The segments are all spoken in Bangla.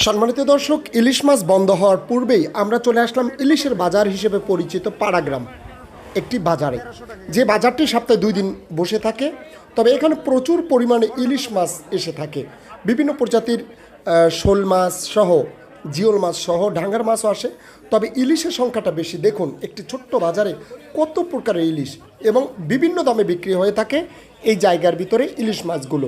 সম্মানিত দর্শক, ইলিশ মাছ বন্ধ হওয়ার পূর্বেই আমরা চলে আসলাম ইলিশের বাজার হিসেবে পরিচিত পাড়াগ্রাম, একটি বাজারে। যে বাজারটি সপ্তাহে দুই দিন বসে থাকে, তবে এখানে প্রচুর পরিমাণে ইলিশ মাছ এসে থাকে। বিভিন্ন প্রজাতির শোল মাছ সহ, জিওল মাছ সহ, ডাঙ্গার মাছও আসে। তবে ইলিশের সংখ্যাটা বেশি। দেখুন, একটি ছোট্ট বাজারে কত প্রকারের ইলিশ এবং বিভিন্ন দামে বিক্রি হয়ে থাকে এই জায়গার ভিতরে ইলিশ মাছগুলো।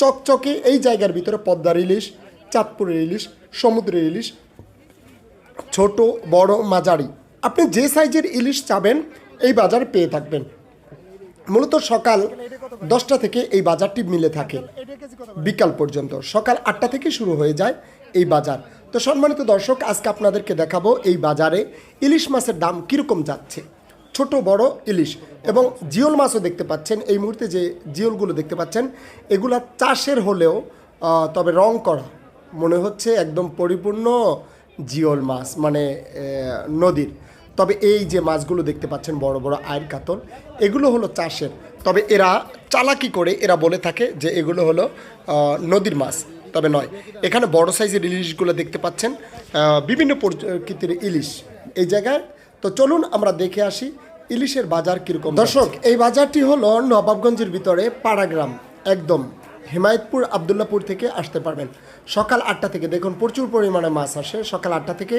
চকচকে এই জায়গার ভিতরে পদ্মার ইলিশ চাঁদপুরের ইলিশ, সমুদ্রের ইলিশ, ছোট, বড়, মাঝারি। আপনি যে সাইজের ইলিশ চাবেন, এই বাজার পেয়ে থাকবেন। মূলত সকাল দশটা থেকে এই বাজারটি মিলে থাকে। বিকাল পর্যন্ত, সকাল আটটা থেকে শুরু হয়ে যায় এই বাজার। তো সম্মানিত দর্শক, আজকে আপনাদেরকে দেখাবো এই বাজারে ইলিশ মাছের দাম কীরকম যাচ্ছে। ছোট, বড় ইলিশ এবং জিওল মাছও দেখতে পাচ্ছেন। এই মুহূর্তে যে জিওলগুলো দেখতে পাচ্ছেন, এগুলা চাষের হলেও তবে রং করা মনে হচ্ছে একদম পরিপূর্ণ জিওল মাছ মানে নদীর। তবে এই যে মাছগুলো দেখতে পাচ্ছেন বড় বড় আয়ের কাতল এগুলো হলো চাষের। তবে এরা চালাকি করে এরা বলে থাকে যে এগুলো হলো নদীর মাছ তবে নয়। এখানে বড় সাইজের ইলিশগুলো দেখতে পাচ্ছেন বিভিন্ন প্রকৃতির ইলিশ এই জায়গায়। তো চলুন আমরা দেখে আসি ইলিশের বাজার কীরকম দর্শক এই বাজারটি হলো নবাবগঞ্জের ভিতরে পাড়াগ্রাম একদম হিমায়তপুর আবদুল্লাপুর থেকে আসতে পারবেন। সকাল আটটা থেকে দেখুন প্রচুর পরিমাণে মাছ আসে। সকাল আটটা থেকে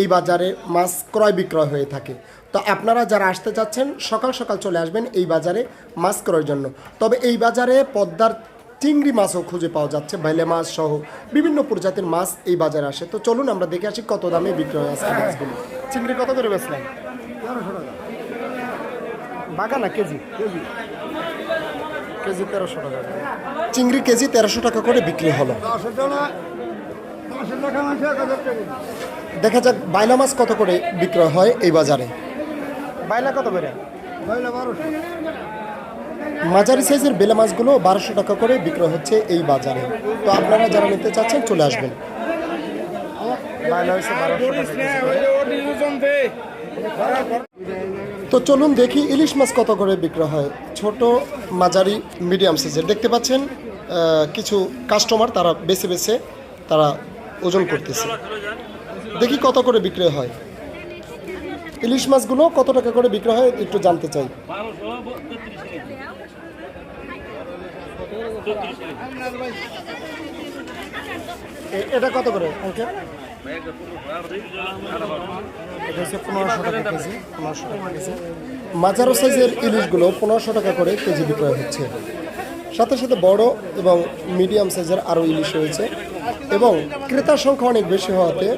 এই বাজারে মাছ ক্রয় বিক্রয় হয়ে থাকে। তো আপনারা যারা আসতে চাচ্ছেন সকাল সকাল চলে আসবেন এই বাজারে মাছ ক্রয়ের জন্য। তবে এই বাজারে পদ্মার চিংড়ি মাছও খুঁজে পাওয়া যাচ্ছে বাইলে মাছ সহ বিভিন্ন প্রজাতির মাছ এই বাজারে আসে। তো চলুন আমরা দেখে আসি কত দামে বিক্রয় আছে মাছগুলো। চিংড়ি কত করে বেচলেন? বাগানা কেজি? কেজি। কেজি তেরোশো টাকা চিংড়ি কেজি তেরোশো টাকা করে বিক্রি হলো। দেখা যাক বাইলা মাছ কত করে বিক্রয় হয় এই বাজারে। বাইলা কত করে? মাঝারি সাইজের বেলা মাছগুলো বারোশো টাকা করে বিক্রয় হচ্ছে এই বাজারে। তো আপনারা যারা নিতে চাচ্ছেন চলে আসবেন। বাইলা হচ্ছে 1200 টাকা কেজি। করে। তো চলুন দেখি ইলিশ মাছ কত করে বিক্রয় হয়। ছোট, মাঝারি মিডিয়াম সাইজের দেখতে পাচ্ছেন কিছু কাস্টমার তারা বেছে বেছে তারা ওজন করতেছে। দেখি কত করে বিক্রয় হয়। ইলিশ মাছগুলো কত টাকা করে বিক্রয় হয় একটু জানতে চাই। এটা কত করে অঙ্কের মাঝারো সাইজের ইলিশগুলো পনেরোশো টাকা করে কেজি বিক্রয় হচ্ছে। সাথে সাথে বড় এবং মিডিয়াম সাইজের আরও ইলিশ রয়েছে এবং ক্রেতার সংখ্যা অনেক বেশি হওয়াতে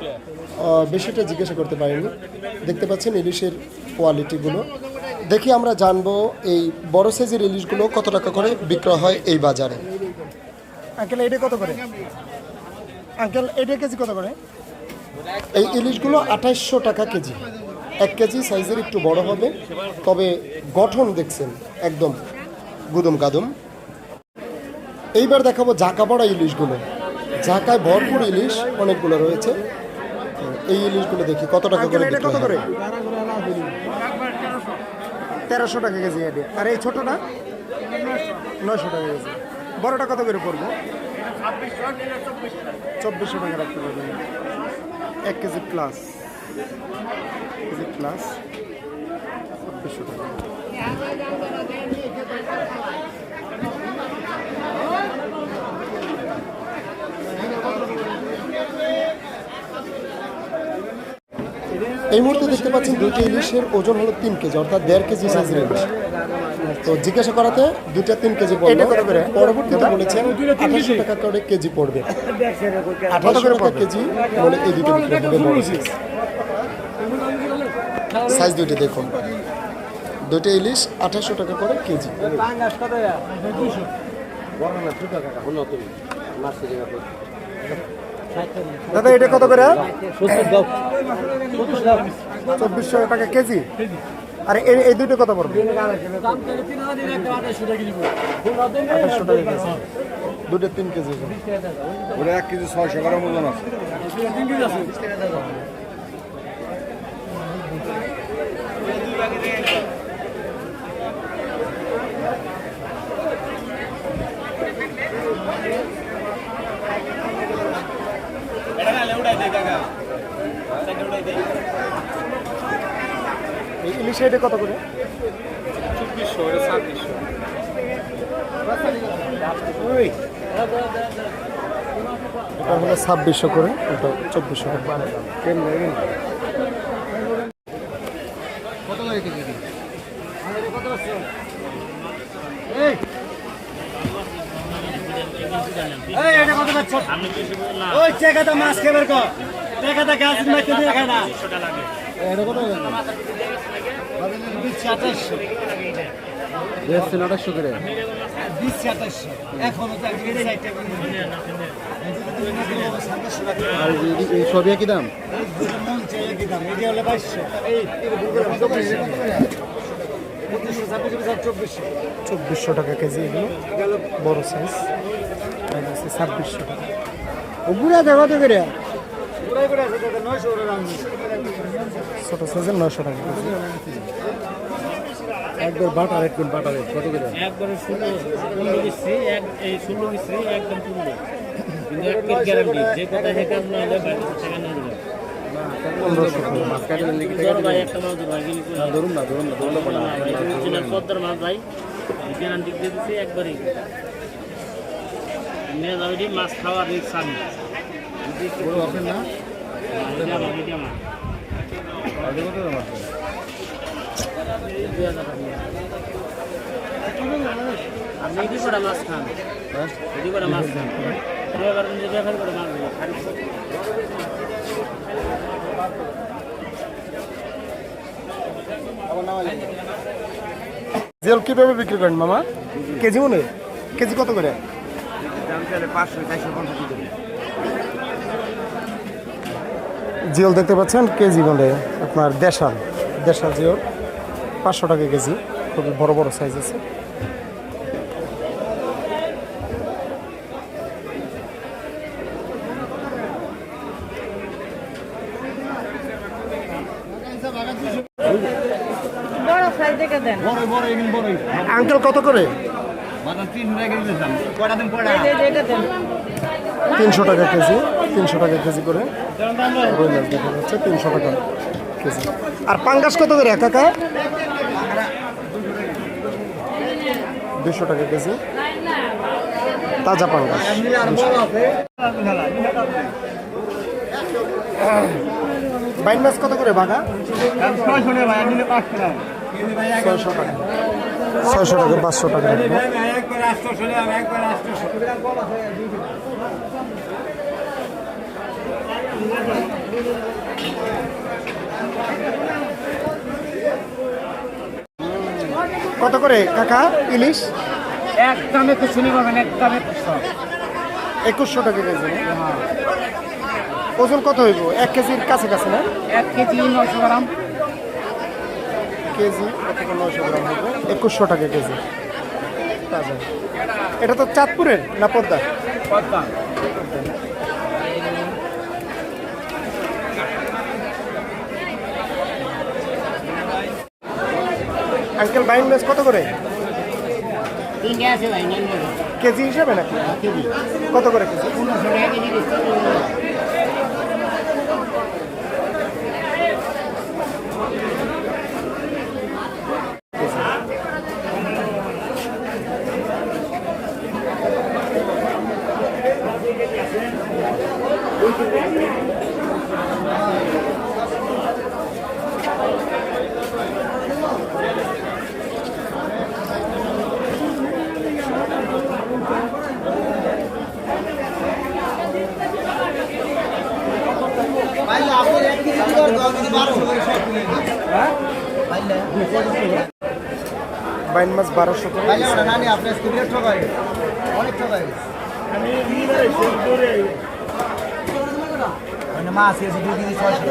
বেশিটা জিজ্ঞাসা করতে পারিনি। দেখতে পাচ্ছেন ইলিশের কোয়ালিটিগুলো দেখি আমরা জানব এই বড় সাইজের ইলিশগুলো কত টাকা করে বিক্রয় হয় এই বাজারে। আঙ্কেল, এটা কত করে? আঙ্কেল, এটা কেজি কত করে? এই ইলিশগুলো আঠাইশশো টাকা কেজি। এক কেজি সাইজের একটু বড় হবে তবে গঠন দেখছেন একদম গুদম কাদম এইবার দেখাবো জাকা পড়া ইলিশগুলো। জাকায় ভরপুর ইলিশ অনেকগুলো রয়েছে। এই ইলিশগুলো দেখি কত টাকা করে কত করে? তেরোশো টাকা কেজি এটা। আর এই ছোটটা? নয়শো টাকা কেজি। বড়টা কত করে পড়বে? চব্বিশশো টাকা রাখতে পারবেন। এক কেজি প্লাস কেজি প্লাস চব্বিশশো টাকা। এই মুহূর্তে দেখতে পাচ্ছেন দুইটা ইলিশের ওজন হলো তিন কেজি, অর্থাৎ দেড় কেজি সাইজের ইলিশ তো জিজ্ঞাসা করাতে দুইটা তিন কেজি পড়বে পরবর্তীতে বলেছেন আঠাশশো টাকা করে কেজি পড়বে। আঠাশশো টাকা কেজি বলে এই দুটো সাইজ দুইটা দেখুন। দুটো ইলিশ আঠাশশো টাকা করে কেজি। দাদা এটা কত করে? চব্বিশশো টাকা কেজি। আর এই দুটো কত পড়বে আঠাশশো টাকা কেজি দুটো তিন কেজি ওটা এক কেজি ছয়শো গ্রাম ওজন আছে। এটা না লেউডাই দে কাকা। সেটা উড়াই দে ইলিশ এটা কত করে? চব্বিশশো এটা ছাব্বিশশো। এটা হলো ছাব্বিশশো করে ওটা চব্বিশশো করে। কত লাগে কেজি? ওই চেকাটা মাছ খেবার কর। চেকাটা গাছ খায় না এটা কত আঠাশশো। দেখছেন আঠাশশো করে। আর এই- সবই একই দাম? চব্বিশশো চব্বিশশো টাকা কেজি এগুলো। বড় সাইজ ছাব্বিশশো টাকা। গুড়া দেওয়া তো করে। নয়শো ছোট সাইজের নয়শো টাকা কেজি। একবার বাটার একবার বাটার কত করে? একবারে ষোলো পনেরো এক এই ষোলো দিচ্ছি একদম কিন্তু গ্যারান্টি যে কথা সে কাজ না হলে টাকা না পনেরোশো টাকা ধরুন না ধরুন না ধরুন না পদ্মার মাছ ভাই গ্যারান্টি দিয়ে দিচ্ছি একবারই নিয়ে যাবে মাছ খাওয়ার রিক্স আমি। না? আপনি এটি করে মাছ খান করে মাছ খান ব্যবহার করে মাছ দেবো খারিজ কীভাবে বিক্রি করেন মামা? কেজি মনে? কেজি কত করে? দাম চাইলে পাঁচশো চারশো পঞ্চাশ করে জিওল দেখতে পাচ্ছেন কেজি বলে আপনার দেশাল। দেশাল জিওল পাঁচশো টাকা কেজি খুবই বড় বড় সাইজ আছে। বড় সাইজ দেখে দেন। বড় বড় এগুলো বড় আঙ্কেল কত করে? তিনশো টাকা কেজি। তিনশো টাকা কেজি করে। রুই মাছ দেখা যাচ্ছে, তিনশো টাকা কেজি। আর পাঙ্গাস কত করে কাকা দুশো টাকা কেজি। তাজা পাঙ্গাস বাইন মাছ কত করে, বাঘা? ছয়শো টাকা। ছয়শো টাকা, পাঁচশো টাকা রাখব। একবার আটশো একবার আটশো কত করে কাকা? ইলিশ? এক দামে তো শুনে পাবেন এক দামে একশো একুশশো টাকা কেজি না? ওজন কত হইব? এক কেজির কাছে কাছে না? এক কেজি নশো গ্রাম। কেজি নয়শো গ্রাম হইব? একুশশো টাকা কেজি। এটা তো চাঁদপুরের না পদ্মা পদ্মা আঙ্কেল বাইন মাছ কত করে? কেজি হিসাবে নাকি? কত করে কেজি পনেরোশো টাকা কেজি দিচ্ছি বাইন মাছ বারোশো করে। মাছ এসে দুই কেজি ছয়শো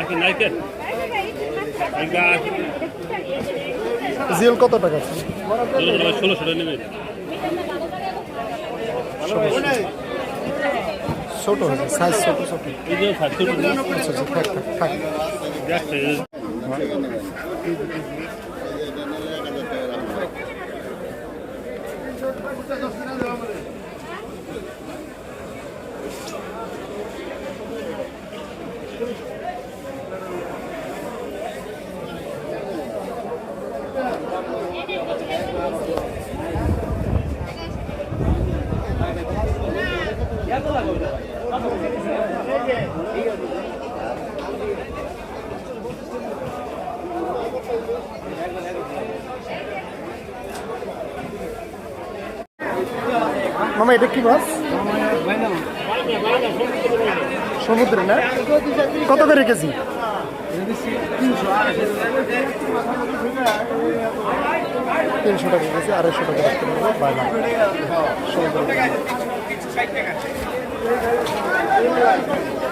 আকি কত টাকা ষোলোশো টাকা নেবে। ছোট হয়েছে সাইজ ছোট ছোট। আচ্ছা আচ্ছা থাক থাক। মামা এটা কি মাছ সমুদ্রে না? কত করে কেজি? তিনশো টাকা আড়াইশো টাকা রাখতে বাইলা সমুদ্রে